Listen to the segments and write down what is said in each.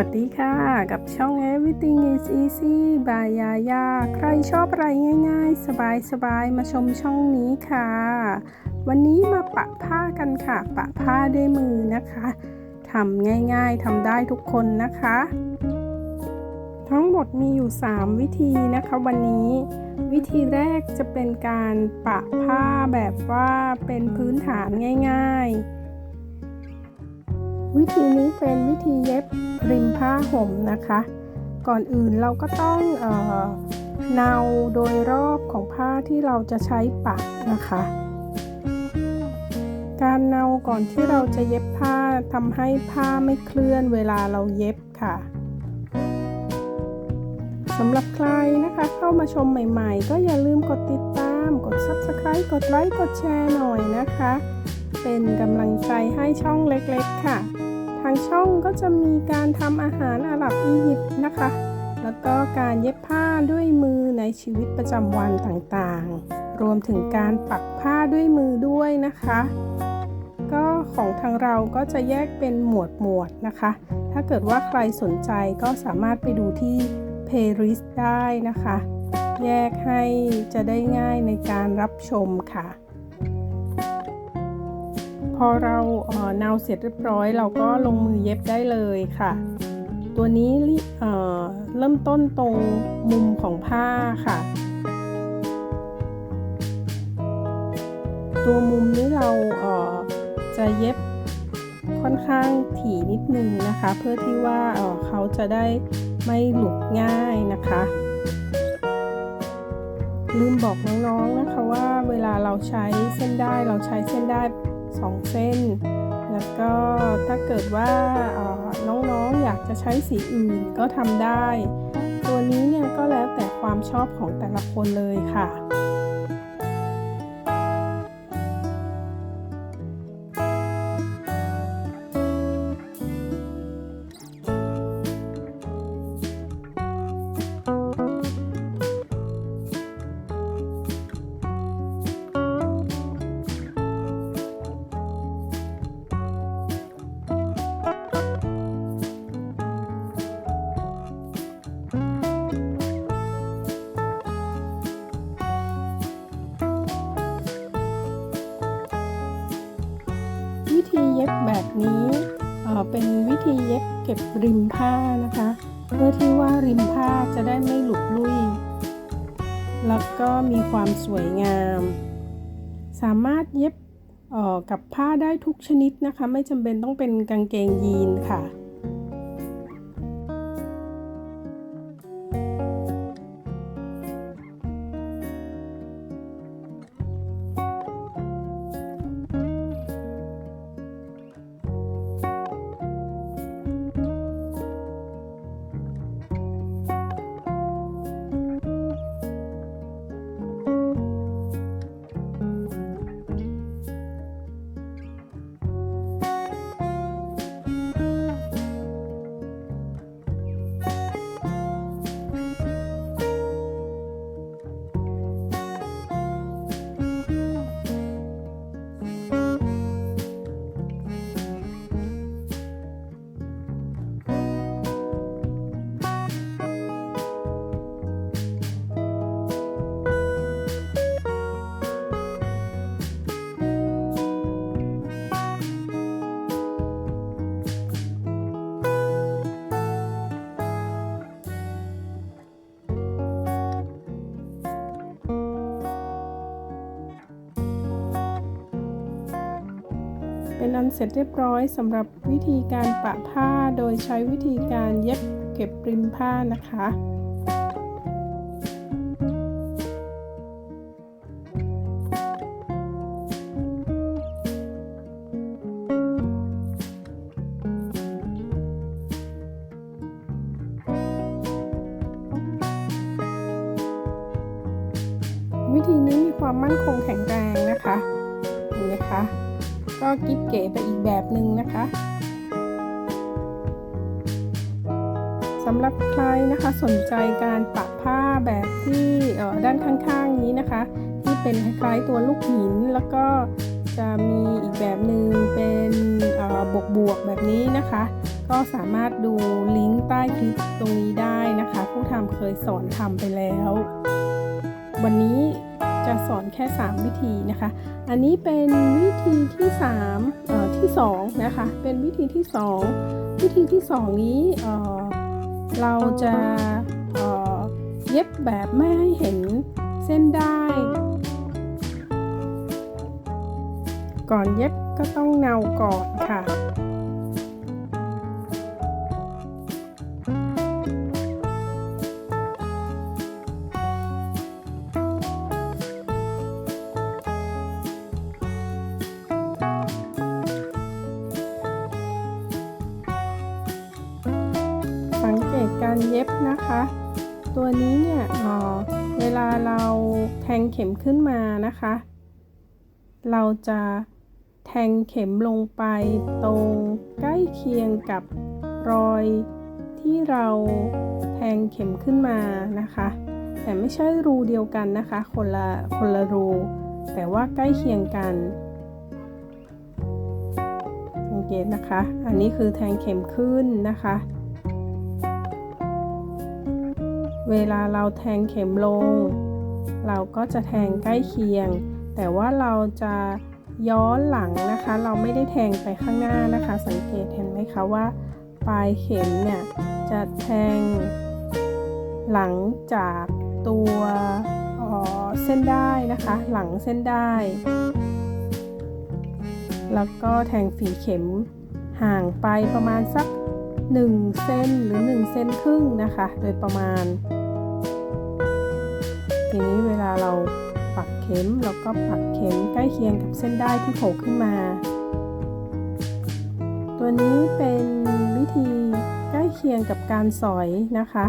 วัสดีค่ะ กับช่อง Everything is easy by Yaya ใครชอบอะไรง่ายๆ สบายๆ มาชมช่องนี้ค่ะ วันนี้มาปะผ้ากันค่ะ ปะผ้าด้วยมือนะคะทำง่ายๆทำได้ทุกคนนะคะ ทั้งหมดมีอยู่ 3 วิธีนะคะวันนี้วิธีแรกจะเป็นการปะผ้าแบบว่าเป็นพื้นฐานง่าย ๆ วิธีนี้เป็นวิธีเย็บริมผ้าห่มนะคะ ก่อนอื่นเราก็ต้องเออเนาโดยรอบของผ้าที่เราจะใช้ปักนะคะ การเนาก่อนที่เราจะเย็บผ้าทำให้ผ้าไม่เคลื่อนเวลาเราเย็บค่ะสำหรับใครนะคะเข้ามาชมใหม่ๆ ก็อย่าลืมกดติดตาม กด Subscribe กดไลค์กดแชร์หน่อยนะคะ เป็นกำลังใจให้ช่องเล็กๆค่ะ ทางช่องก็จะมีการทำอาหารอาหรับอียิปต์นะคะ แล้วก็การเย็บผ้าด้วยมือในชีวิตประจำวันต่างๆ รวมถึงการปักผ้าด้วยมือด้วยนะคะ ก็ของทางเราก็จะแยกเป็นหมวดหมวดนะคะ ถ้าเกิดว่าใครสนใจก็สามารถไปดูที่เพลย์ลิสต์ได้นะคะ แยกให้จะได้ง่ายในการรับชมค่ะ พอเราเนาเสร็จเรียบร้อย เราก็ลงมือเย็บได้เลยค่ะ ตัวนี้เเริ่มต้นตรงมุมของผ้าค่ะ ตัวมุมนี้เราเจะเย็บค่อนข้างถี่นิดนึงนะคะ เพื่อที่ว่าเเขาจะได้ไม่หลุดง่ายนะคะลืมบอกน้องๆนะคะว่าเวลาเราใช้เส้นได้เราใช้เส้นได้ 2 เส้น แล้วก็ถ้าเกิดว่าน้องๆอยากจะใช้สีอื่นก็ทำได้ ตัวนี้เนี่ยก็แล้วแต่ความชอบของแต่ละคนเลยค่ะ ธีเย็บแบบนี้เป็นวิธีเย็บเก็บริมผ้านะคะ เพื่อที่ว่าริมผ้าจะได้ไม่หลุดลุ่ย แล้วก็มีความสวยงาม สามารถเย็บกับผ้าได้ทุกชนิดนะคะ ไม่จำเป็นต้องเป็นกางเกงยีนค่ะ เป็นอันเสร็จเรียบร้อยสำหรับวิธีการปะผ้าโดยใช้วิธีการเย็บเก็บริมผ้านะคะวิธีนี้มีความมั่นคงแข็งแรงนะคะเห็นไหมคะ ก็กิ๊บเก๋ไปอีกแบบหนึ่งนะคะสำหรับใครนะคะสนใจการปักผ้าแบบที่ด้านข้างๆนี้นะคะ ที่เป็นคล้ายๆตัวลูกหินแล้วก็จะมีอีกแบบหนึ่งเป็นบวกบวกๆแบบนี้นะคะ ก็สามารถดูลิงก์ใต้คลิปตรงนี้ได้นะคะ ผู้ทำเคยสอนทำไปแล้ว วันนี้ จะสอนแค่ 3 วิธีนะคะ อันนี้เป็นวิธีที่3เอ่อที่2นะคะ เป็นวิธีที่ 2 วิธีที่ 2 นี้เอ่อเราจะเอ่อเย็บแบบไม่ให้เห็นเส้นได้ ก่อนเย็บก็ต้องเงาก่อนค่ะ การเย็บนะคะ ตัวนี้เนี่ยเอ่อเวลาเราแทงเข็มขึ้นมานะคะ เราจะแทงเข็มลงไปตรงใกล้เคียงกับรอยที่เราแทงเข็มขึ้นมานะคะ แต่ไม่ใช่รูเดียวกันนะคะ คนละคนละรู แต่ว่าใกล้เคียงกันสังเกตนะคะ อันนี้คือแทงเข็มขึ้นนะคะ เวลาเราแทงเข็มลง เราก็จะแทงใกล้เคียง แต่ว่าเราจะย้อนหลังนะคะ เราไม่ได้แทงไปข้างหน้านะคะ สังเกตเห็นไหมคะว่า ปลายเข็มเนี่ยจะแทง หลังจากตัวเส้นได้นะคะ หลังเส้นได้ แล้วก็แทงฝีเข็มห่างไปประมาณสัก 1เซนหรือ 1เซนครึ่งนะคะ โดยประมาณ ทีนี้เวลาเราปักเข็มเราก็ปักเข็มใกล้เคียงกับเส้นได้ที่โผล่ขึ้นมา ตัวนี้เป็นวิธีใกล้เคียงกับการสอยนะคะ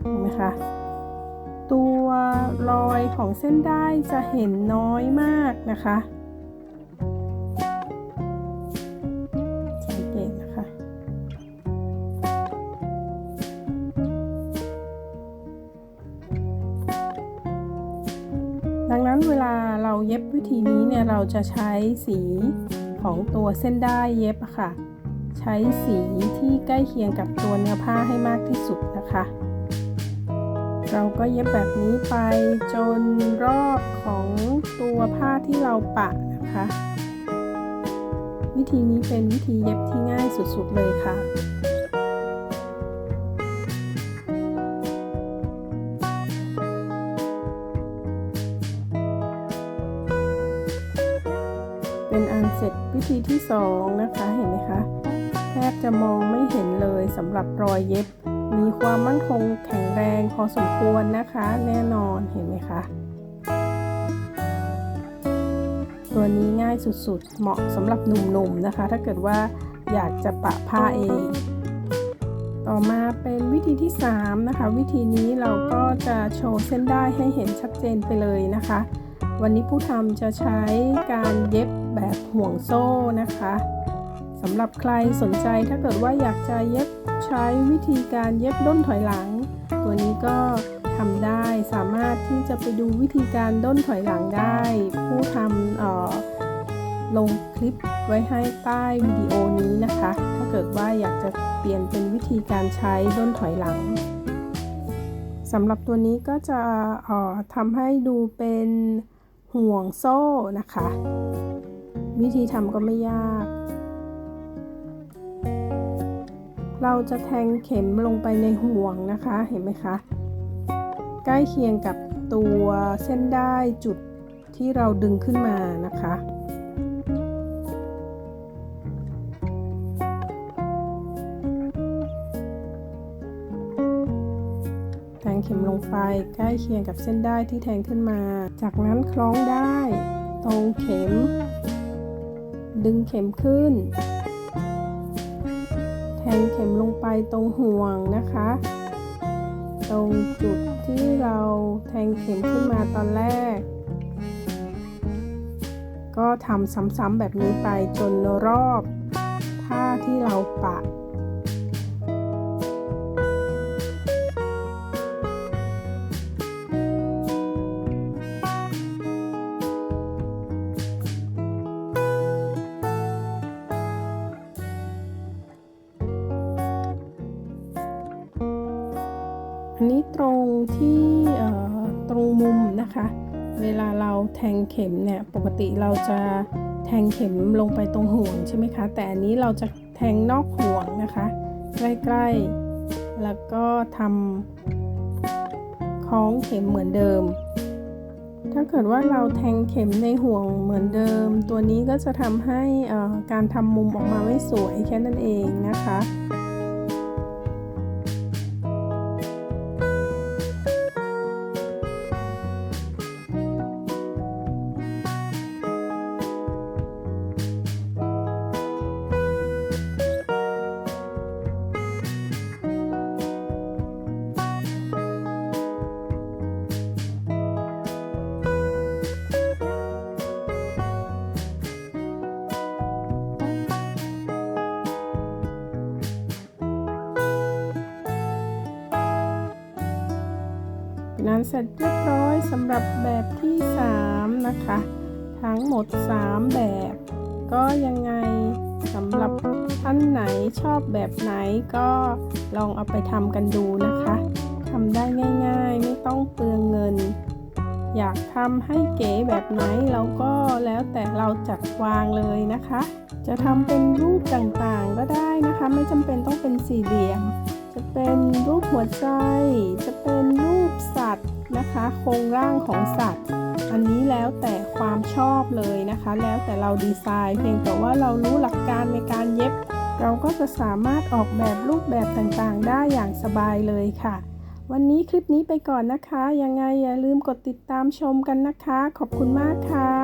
เห็นไหมคะตัวรอยของเส้นได้จะเห็นน้อยมากนะคะ เราเย็บวิธีนี้เนี่ยเราจะใช้สีของตัวเส้นได้เย็บค่ะ ใช้สีที่ใกล้เคียงกับตัวเนื้อผ้าให้มากที่สุดนะคะ เราก็เย็บแบบนี้ไปจนรอบของตัวผ้าที่เราปะนะคะ วิธีนี้เป็นวิธีเย็บที่ง่ายสุดๆเลยค่ะ องนะคะเห็นไหมคะแทบจะมองไม่เห็นเลยสำหรับรอยเย็บ มีความมั่นคงแข็งแรงพอสมควรนะคะ แน่นอนเห็นไหมคะตัวนี้ง่ายสุดๆ เหมาะสำหรับหนุ่มๆนะคะ ถ้าเกิดว่าอยากจะปะผ้าเอง ต่อมาเป็นวิธีที่ 3 นะคะ วิธีนี้เราก็จะโชว์เส้นได้ให้เห็นชัดเจนไปเลยนะคะ วันนี้ผู้ทำจะใช้การเย็บ แบบห่วงโซ่นะคะสำหรับใครสนใจถ้าเกิดว่าอยากจะเย็บใช้วิธีการเย็บด้นถอยหลัง ตัวนี้ก็ทำได้สามารถที่จะไปดูวิธีการด้นถอยหลังได้ ผู้ทำอ่อลงคลิปไว้ให้ใต้วิดีโอนี้นะคะ ถ้าเกิดว่าอยากจะเปลี่ยนเป็นวิธีการใช้ด้นถอยหลังสำหรับตัวนี้ก็จะอ่อทำให้ดูเป็นห่วงโซ่นะคะ วิธีทำก็ไม่ยาก เราจะแทงเข็มลงไปในห่วงนะคะเห็นไหมคะ ใกล้เคียงกับตัวเส้นได้จุดที่เราดึงขึ้นมานะคะแทงเข็มลงไปใกล้เคียงกับเส้นได้ที่แทงขึ้นมา จากนั้นคล้องได้ตรงเข็ม ดึงเข็มขึ้น แทงเข็มลงไปตรงห่วงนะคะ ตรงจุดที่เราแทงเข็มขึ้นมาตอนแรก ก็ทำซ้ำๆแบบนี้ไปจนรอบ ผ้าที่เราปะ นี้ตรงที่ตรงมุมนะคะ เวลาเราแทงเข็มเนี่ยปกติเราจะแทงเข็มลงไปตรงห่วงใช่ไหมคะ แต่อันนี้เราจะแทงนอกห่วงนะคะ ใกล้ๆ แล้วก็ทำคล้องเข็มเหมือนเดิม ถ้าเกิดว่าเราแทงเข็มในห่วงเหมือนเดิม ตัวนี้ก็จะทำให้การทำมุมออกมาไม่สวยแค่นั้นเองนะคะ งานเสร็จเรียบร้อยสำหรับแบบที่ 3 นะคะ ทั้งหมด 3 แบบ ก็ยังไงสำหรับท่านไหนชอบแบบไหนก็ลองเอาไปทำกันดูนะคะทำได้ง่ายๆ ไม่ต้องเปลืองเงิน อยากทำให้เก๋แบบไหนเราก็แล้วแต่เราจัดวางเลยนะคะ จะทำเป็นรูปต่างๆก็ได้นะคะ ไม่จำเป็นต้องเป็นสี่เหลี่ยม จะเป็นรูปหัวใจ จะเป็นรูป สัตว์นะคะ โครงร่างของสัตว์ อันนี้แล้วแต่ความชอบเลยนะคะ แล้วแต่เราดีไซน์ เพียงแต่ว่าเรารู้หลักการในการเย็บ เราก็จะสามารถออกแบบรูปแบบต่างๆ ได้อย่างสบายเลยค่ะ วันนี้คลิปนี้ไปก่อนนะคะ ยังไงอย่าลืมกดติดตามชมกันนะคะ ขอบคุณมากค่ะ